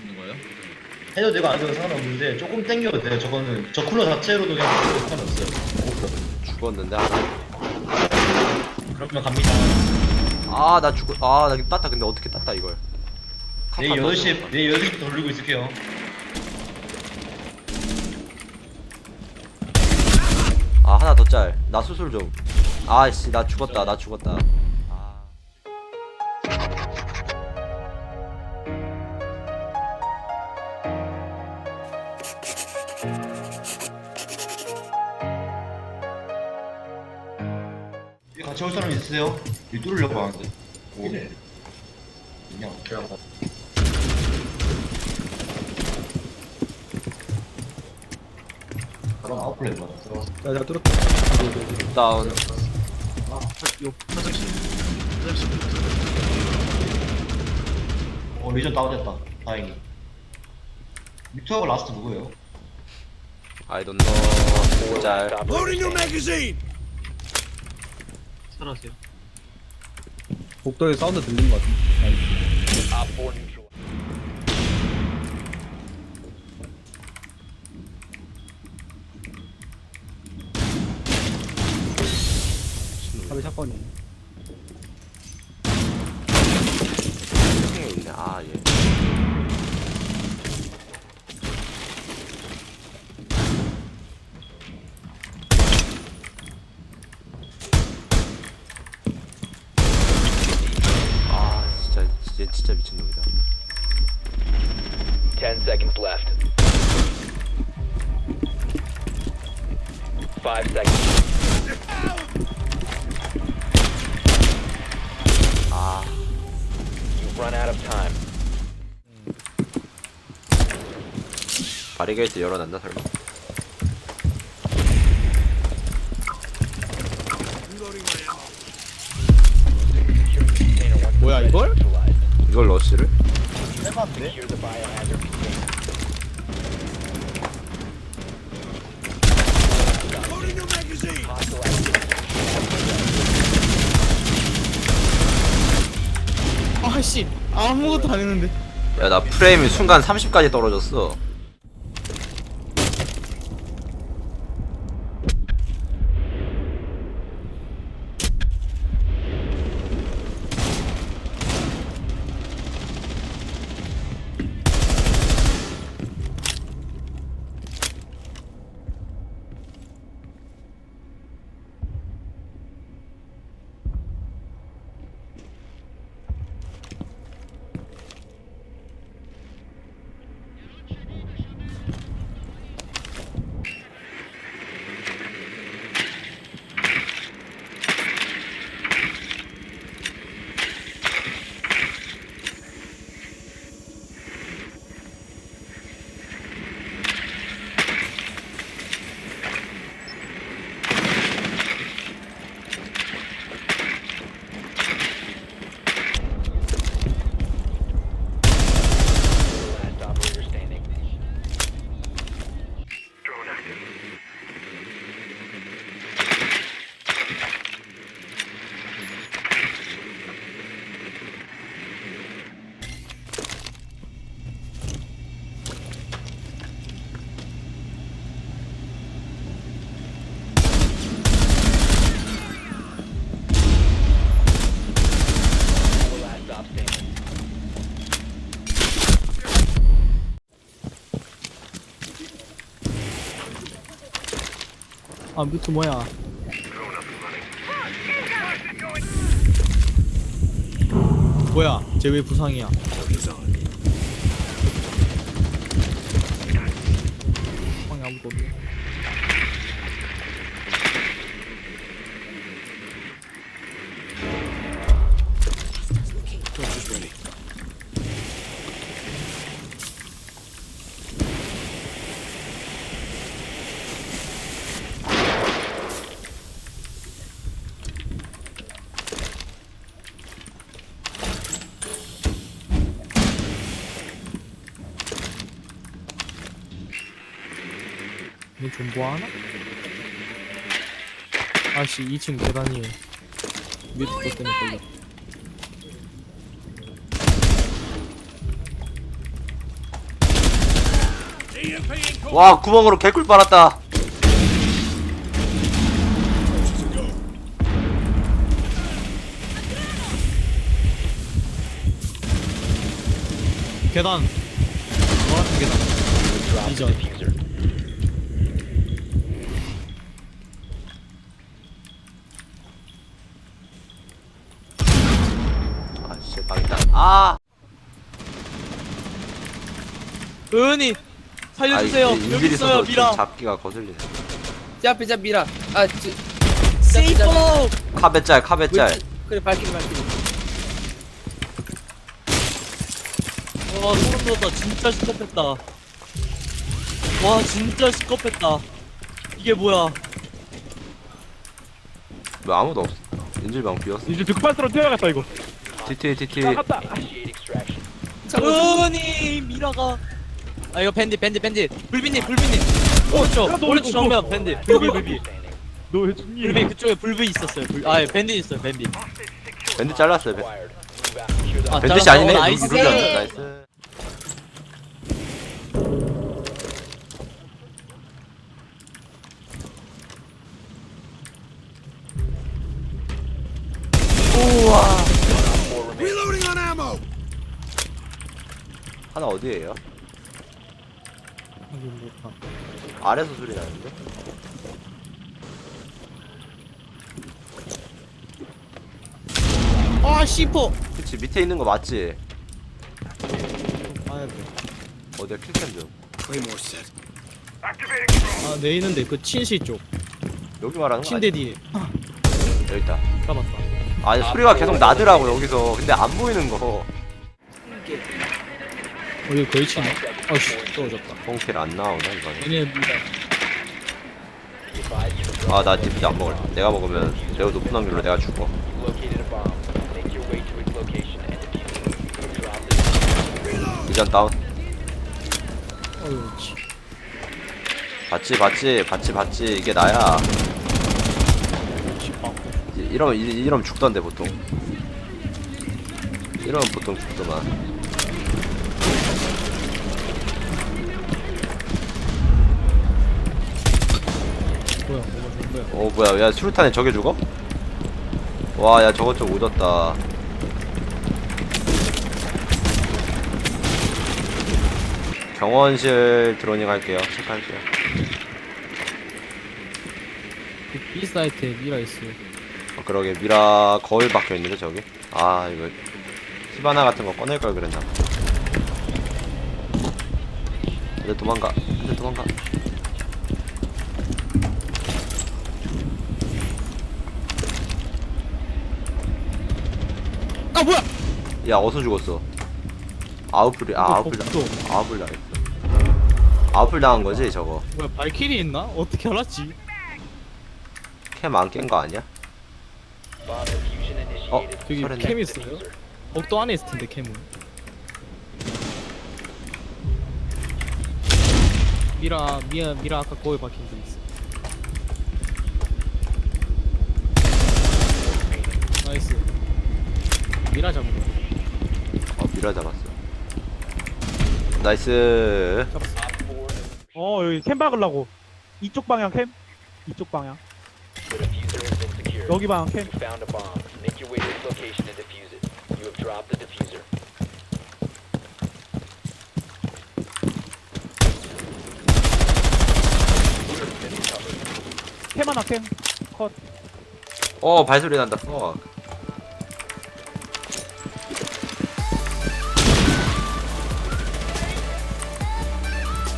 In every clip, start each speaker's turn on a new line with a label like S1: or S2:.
S1: 있는 거예요?
S2: 해도 되고 안 해도 상관없는데 조금 땡겨도 돼요. 저거는 저 쿨러 자체로도 그냥 상관없어요.
S3: 죽었는데.
S2: 그러면 갑니다.
S3: 아 나 죽. 아나 땄다. 근데 어떻게 땄다 이걸?
S2: 내일
S3: 카파
S2: 8시, 내일 8시부터 돌리고 있을게요.
S3: 아 하나 더 짤. 나 수술 좀. 아씨 나 죽었다. 나 죽었다.
S2: 있으세요? 이 뚫으려고 하는데. 오. 그냥. 그냥. 그럼 아웃플레이 맞았어.
S4: 야, 내가 뚫었다.
S3: 다운.
S1: 요 화장실 화장실
S2: 어, 리전 다운됐다. 다행히. 믹투하고 라스트 누구예요?
S3: I don't know. 짤.
S1: 살아세요
S4: 복도에 사운드 들리는 것 같은데. 아니, 탑에 샷건이.
S3: 층에 있네. 아 예. 아 진짜 진짜 미친놈이다.
S5: 10 seconds left. 5 seconds.
S3: 아
S5: You've run out of time.
S3: 바리게이트 열어놨나 설마?
S4: 뭐야, 이걸?
S3: 이걸.
S5: Hostile activity.
S4: 아씨, 아무것도 안 했는데.
S3: 야 나 프레임이 순간 30까지 떨어졌어.
S4: 아, 뮤트 뭐야? 뭐야? 쟤 왜 부상이야? 방에 아무도 없네. 얘 존버하나? 아씨 2층 계단이에 뮤트 것 때문에 걸려
S3: 와 구멍으로 개꿀 빨았다.
S4: 계단. 노란색 계단?
S5: Drop the
S4: Idiot.
S5: diffuser.
S3: 아씨 망했다 아
S4: 은이 살려주세요.
S3: 아,
S4: 여기
S3: 인질이
S4: 있어요 미라.
S3: 좀 잡기가 거슬리네.
S6: 자 앞에 자 미라. 아 지,
S4: 세이퍼
S3: 카베 짤 카베짤.
S6: 그래 발키리 발키리
S4: 와 소름 돋았다. 진짜 시겁했다. 와 진짜 시겁했다. 이게 뭐야?
S3: 왜 아무도 없어 인질방 비었어.
S7: 이제 득발스로 뛰어야겠다 이거.
S3: TT TT
S7: 나갔다.
S4: 은이 미라가 아 이거 밴디 밴디 밴디 불비님 불비님 오른쪽
S7: 야, 너
S4: 오른쪽
S7: 왜
S4: 정면? 밴디 불비 불비.
S7: 너왜 죽니
S4: 불비 그쪽에 불비 있었어요 불, 아 밴디 있어요 밴디
S3: 밴드 잘랐어요 밴-
S4: 아,
S3: 밴드시. 아니네
S4: 어, 나이스.
S3: 루비 안 나이스
S5: remaining.
S3: 하나 어디에요?
S4: 확인 못함
S3: 아래서 소리 나는데?
S4: 아 씨퍼
S3: 그치 밑에 있는 거 맞지?
S4: 봐야 돼.
S3: 어디야 킬캠 좀.
S4: 아, 내 있는데 그 친시 쪽.
S3: 여기 말하는 거
S4: 침대
S3: 아니야?
S4: 뒤에.
S3: 여기 있다.
S4: 잡았다.
S3: 아니 소리가 계속 나더라고 여기서. 근데 안 보이는 거
S4: 어디 거의 치네 아씨 떨어졌다.
S3: 펑킬 안 나오나
S4: 얘네
S5: your
S3: 아나 디프트 안 먹을 내가 먹으면 매우 높은 확률로 내가 죽어. 이전 다운.
S4: 어휴 치
S3: 봤지 봤지 봤지 봤지. 이게 나야. 이러면 이- 이러면 죽던데 보통. 이러면 보통 죽더만
S4: 뭐야 뭐가 좋은 거야?
S3: 어 뭐야 야 수류탄에 저게 죽어? 와 야 저것 좀 오졌다. 경원실 드로닝 할게요. 체크할게요.
S4: 그 B 사이트에 미라 있어요.
S3: 어, 그러게. 미라 거울 박혀있는데 저기? 아 이거 히바나 같은 거 꺼낼 걸 그랬나 이제 도망가. 이제 도망가
S4: 아 뭐야
S3: 야 어디서 죽었어 아웃풀이 아 아웃풀 당
S4: 복도.
S3: 아웃풀 당했어 아웃풀 당한 거지 저거
S4: 뭐야 발키리 있나? 어떻게 알았지?
S3: 캠 안 깬 거 아니야? 어.
S4: 저기
S3: 설했네.
S4: 캠 있어요? 복도 안에 있을 텐데 캠은 미라 미라 미라 아까 거기 박힌 데 있어 나이스 미라 잡은
S3: 거어 미라 잡았어 나이스
S5: four
S7: 어 여기 캠 박으려고 이쪽 방향 캠 이쪽 방향
S5: The diffuser has been secured.
S7: 여기 방향 캠
S5: You found a bomb. Make your way to its location and defuse it. You have dropped the diffuser.
S7: 캠 하나 캠컷
S3: 어 발소리 난다 어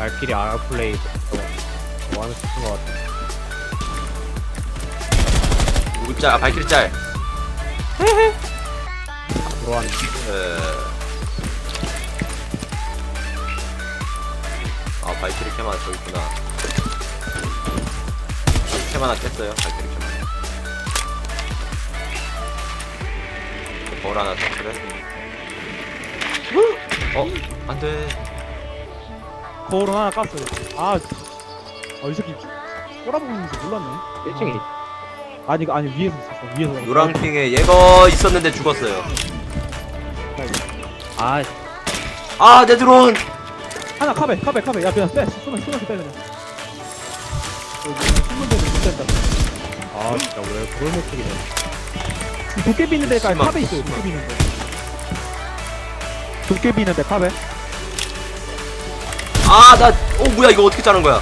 S4: 발키리 아웃플레이. 뭐 하는 싶은 거 같아.
S3: 누구 짤 아, 발키리 짤.
S4: 들어왔네.
S3: 에... 아 발키리 캠 하나 저기 있구나. 캠 하나 깼어요 발키리 캠 하나 벌 하나 터트려 어? 안 돼
S7: 거울 하나 깠어요. 아, 아, 이 새끼 꼬라보고 있는지 몰랐네.
S4: 1층이.
S7: 아. 아니, 아니, 위에서 있었어, 위에서.
S3: 노랑킹에 얘가 있었는데 죽었어요.
S4: 아,
S3: 아, 내 드론!
S7: 하나 카베, 카베, 카베. 야, 그냥 빼. 손만, 손만 빼, 그냥. 신문대로 못 된다. 아 진짜 왜 그걸 못 찍이네 도깨비 있는 데가
S3: 심한-
S7: 카베 있어요, 도깨비 있는 데. 도깨비 있는 데 카베.
S3: 아, 나, 어, 뭐야, 이거 어떻게 짜는 거야?